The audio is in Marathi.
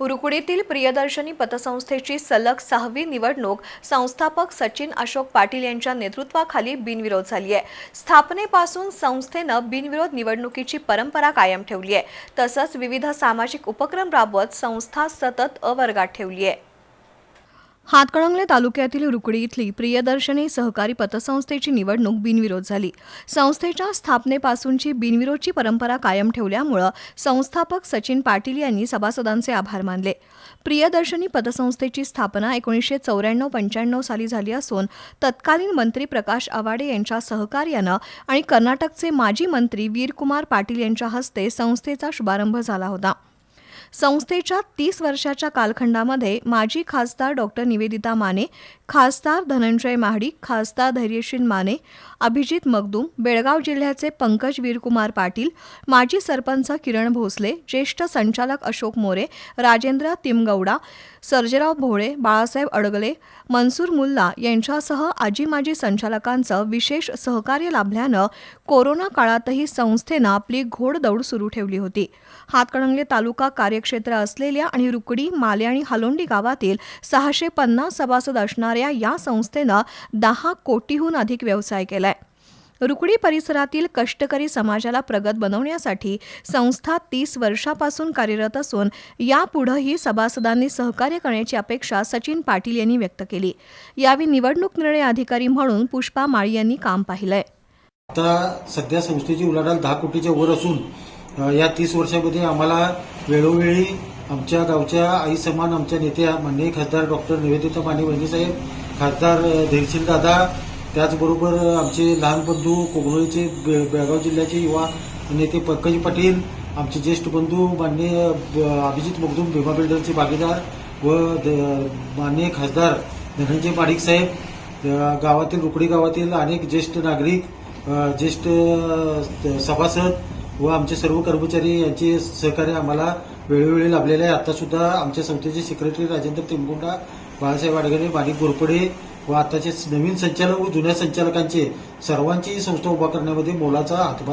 रुकडीतील प्रियदर्शनी पतसंस्थेची सलग सहावी निवडणूक संस्थापक सचिन अशोक पाटील यांच्या नेतृत्वाखाली बिनविरोध झाली आहे. स्थापनेपासून संस्थेनं बिनविरोध निवडणुकीची परंपरा कायम ठेवली आहे. तसंच विविध सामाजिक उपक्रम राबवत संस्था सतत अवर्गात ठेवली आहे. हातकणंगले तालुक्यातील रुकडी इथली प्रियदर्शनी सहकारी पतसंस्थेची निवडणूक बिनविरोध झाली. संस्थेच्या स्थापनेपासूनची बिनविरोधची परंपरा कायम ठेवल्यामुळं संस्थापक सचिन पाटील यांनी सभासदांचे आभार मानले. प्रियदर्शनी पतसंस्थेची स्थापना एकोणीसशे चौऱ्याण्णव पंच्याण्णव साली झाली असून तत्कालीन मंत्री प्रकाश आवाडे यांच्या सहकार्यानं आणि कर्नाटकचे माजी मंत्री वीरकुमार पाटील यांच्या हस्ते संस्थेचा शुभारंभ झाला होता. संस्थेच्या तीस वर्षाच्या कालखंडामध्ये माजी खासदार डॉक्टर निवेदिता माने खासदार धनंजय महाडिक खासदार धैर्यशील माने अभिजित मगदूम बेळगाव जिल्ह्याचे पंकज वीरकुमार पाटील माजी सरपंच किरण भोसले ज्येष्ठ संचालक अशोक मोरे राजेंद्र तिमगौडा सर्जेराव भोळे बाळासाहेब अडगले मनसूर मुल्ला यांच्यासह आजी माजी संचालकांचं विशेष सहकार्य लाभल्यानं कोरोना काळातही संस्थेनं आपली घोडदौड सुरू ठेवली होती. हातकणंगले तालुका कार्य कार्यक्षेत्र असलेल्या आणि रुकडी माले आणि हलोंडी गावातील सहाशे पन्नास सभासद असणाऱ्या या संस्थेनं दहा कोटीहून अधिक व्यवसाय केलाय. रुकडी परिसरातील कष्टकरी समाजाला प्रगत बनवण्यासाठी संस्था तीस वर्षापासून कार्यरत असून यापुढंही सभासदांनी सहकार्य करण्याची अपेक्षा सचिन पाटील यांनी व्यक्त केली. यावेळी निवडणूक निर्णय अधिकारी म्हणून पुष्पा माळी यांनी काम पाहिलंय. आता सध्या संस्थेची उलाढाल दहा कोटीच्या वर असून या तीस वर्षामध्ये आम्हाला वेळोवेळी आमच्या गावच्या आई समान आमच्या नेत्या माननीय खासदार डॉक्टर निवेदिता माने वहिनीसाहेब खासदार धैर्यशील दादा त्याचबरोबर आमचे लहान बंधू कोगनोळीचे बे- बेळगाव जिल्ह्याचे युवा नेते पंकज पाटील आमचे ज्येष्ठ बंधू माननीय अभिजित मगदूम भीमा बिल्डरचे भागीदार व द- माननीय खासदार धनंजय पाडिक साहेब गावातील रुकडी गावातील अनेक ज्येष्ठ नागरिक ज्येष्ठ सभासद व आमचे सर्व कर्मचारी यांचे सहकार्य आम्हाला वेळोवेळी लाभलेले आहे. आता सुद्धा आमच्या संस्थेचे सेक्रेटरी राजेंद्र तेंबुंडा बाळासाहेब आडगणे माणिक गोरपडे व आताचे नवीन संचालक व जुन्या संचालकांचे सर्वांची संस्था उभा करण्यामध्ये मोलाचा हातभार